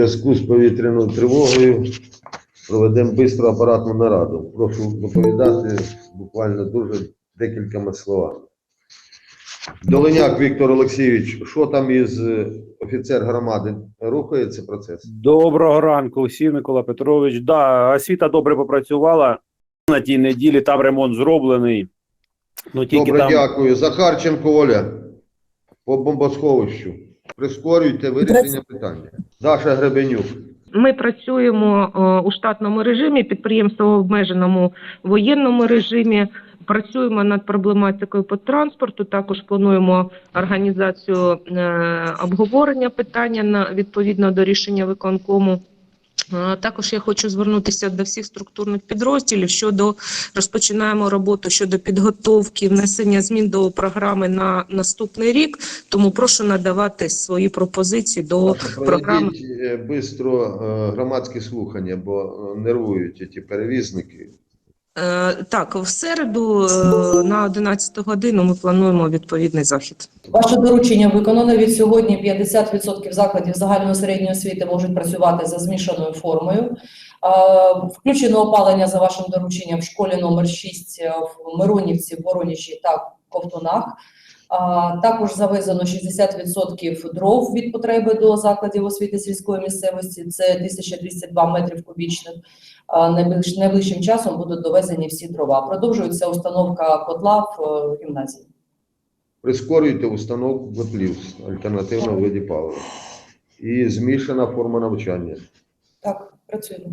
зв'язку з повітряною тривогою проведемо бистро апаратну нараду. Прошу доповідати буквально дуже декількома словами. Долиняк Віктор Олексійович, що там із е, офіцер громади? Рухається процес? Доброго ранку, всім Микола Петрович. Да, освіта добре попрацювала на тій неділі. Там ремонт зроблений. Ну тільки Добре, там дякую. Захарченко Оля по бомбосховищу. Прискорюйте вирішення питання. Даша Гребенюк. Ми працюємо е, у штатному режимі, підприємство в обмеженому воєнному режимі. Працюємо над проблематикою по транспорту. Також плануємо організацію е, обговорення питання на відповідно до рішення виконкому. Е, Також я хочу звернутися до всіх структурних підрозділів щодо розпочинаємо роботу щодо підготовки внесення змін до програми на наступний рік. Тому прошу надавати свої пропозиції до програми. Швидко громадські слухання, бо е, нервують ті перевізники. Е, Так, в середу е, на 11 годину ми плануємо відповідний захід. Ваше доручення виконано від сьогодні 50% закладів загальної середньої освіти можуть працювати за змішаною формою. Включено опалення за вашим дорученням в школі номер 6 в Миронівці, Воронежі та Ковтунах. Також завезено 60% дров від потреби до закладів освіти сільської місцевості. Це 1202 метрів кубічних. Найближчим часом будуть довезені всі дрова. Продовжується установка котла в е, гімназії. Прискорюйте установку котлів альтернативного виді палива. І змішана форма навчання. Так, працюємо.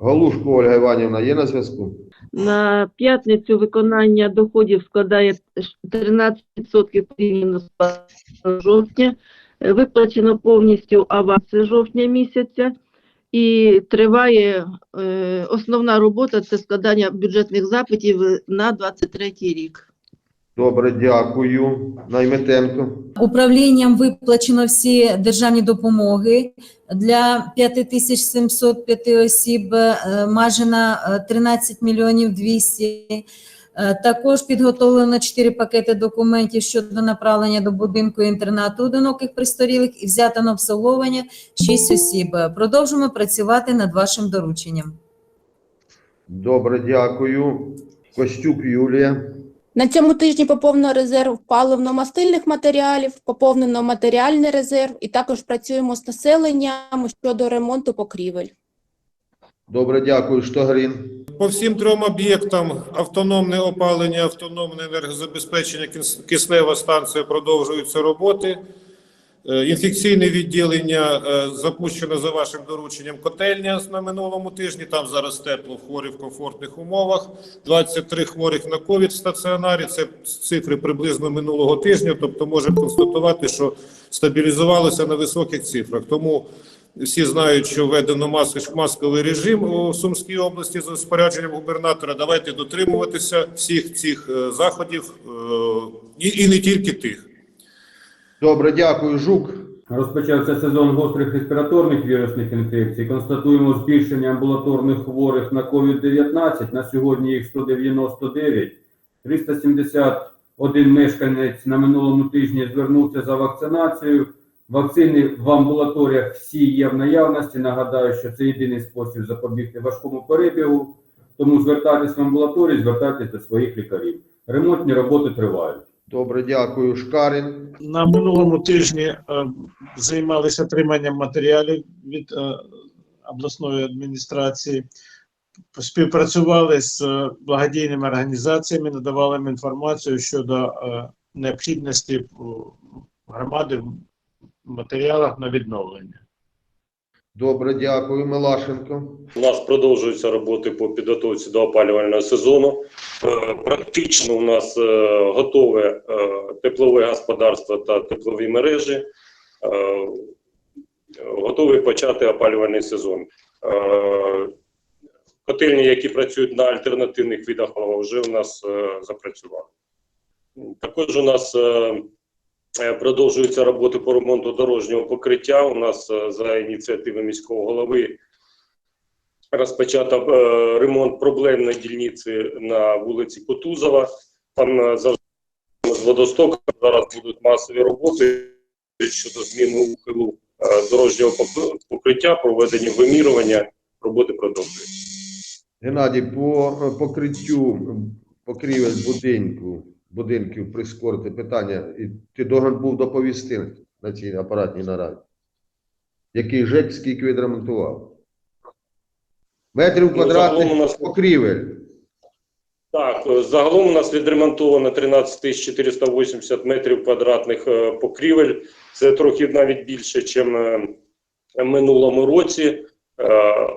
Галушко Ольга Іванівна є на зв'язку? На п'ятницю виконання доходів складає 13% порівняно з жовтня. Виплачено повністю аванси жовтня місяця. І триває е, основна робота це складання бюджетних запитів на 23 рік. Добре, дякую. Найметенко. Управлінням виплачено всі державні допомоги для 5705 осіб, е, майже на е, 13 мільйонів 200. Е, Також підготовлено 4 пакети документів щодо направлення до будинку інтернату одиноких пристарілих і взято на обслуговування 6 осіб. Е, Продовжимо працювати над вашим дорученням. Добре, дякую. Костюк Юлія. На цьому тижні поповнено резерв паливно-мастильних матеріалів, поповнено матеріальний резерв і також працюємо з населенням щодо ремонту покрівель. Добре, дякую. Штогрін. По всім трьом об'єктам автономне опалення, автономне енергозабезпечення, кис- киснева станція продовжуються роботи. Е, Інфекційне відділення е, запущено за вашим дорученням котельня на минулому тижні. Там зараз тепло, хворі в комфортних умовах. 23 хворих на ковід в стаціонарі. Це цифри приблизно минулого тижня. Тобто можемо констатувати, що стабілізувалося на високих цифрах. Тому всі знають, що введено мас- масковий режим у Сумській області за розпорядженням губернатора. Давайте дотримуватися всіх цих е, заходів і не тільки тих. Добре, дякую. Жук. Розпочався сезон гострих респіраторних вірусних інфекцій. Констатуємо збільшення амбулаторних хворих на COVID-19. На сьогодні їх 199. 371 мешканець на минулому тижні звернувся за вакцинацією. Вакцини в амбулаторіях всі є в наявності. Нагадаю, що це єдиний спосіб запобігти важкому перебігу. Тому звертайтесь в амбулаторію, звертайтесь до своїх лікарів. Ремонтні роботи тривають. Добре, дякую. Шкарін. На минулому тижні е, займалися отриманням матеріалів від е, обласної адміністрації, співпрацювали з е, благодійними організаціями, надавали їм інформацію щодо необхідності громади в матеріалах на відновлення. Добре, дякую. Милашенко. У нас продовжуються роботи по підготовці до опалювального сезону. Е, Практично у нас е, готове е, теплове господарство та теплові мережі. Готові почати опалювальний сезон. Котельні, які працюють на альтернативних видах вже у нас запрацювали. Також у нас продовжуються роботи по ремонту дорожнього покриття. У нас е, за ініціативи міського голови розпочато е, ремонт проблемної дільниці на вулиці Кутузова. Там е, завжди з водостоком зараз будуть масові роботи щодо зміни ухилу е, дорожнього покриття, проведені вимірювання, роботи продовжуються. Геннадій, по е, покриттю покрівель будинку, будинків прискорити питання. І ти должен був доповісти на цій апаратній нараді. Який ЖЕК скільки відремонтував? Метрів Ну, квадратних нас покрівель. Так, е, загалом у нас відремонтовано 13 480 метрів квадратних е, покрівель. Це трохи навіть більше, ніж минулому році. Е,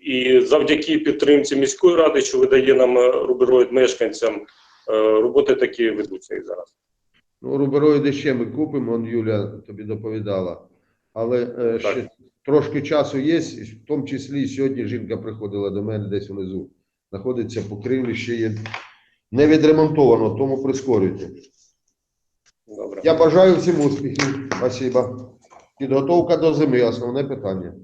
І завдяки підтримці міської ради, що видає нам е, рубероїд мешканцям, е, роботи такі ведуться і зараз. Ну, рубероїди ще ми купимо, он Юля тобі доповідала. Але е, ще трошки часу є, в тому числі сьогодні жінка приходила до мене десь внизу. Знаходиться покрівлі, ще є не відремонтовано, тому прискорюйте. Добре. Я бажаю всім успіхів. Спасибо. Підготовка до зими основне питання.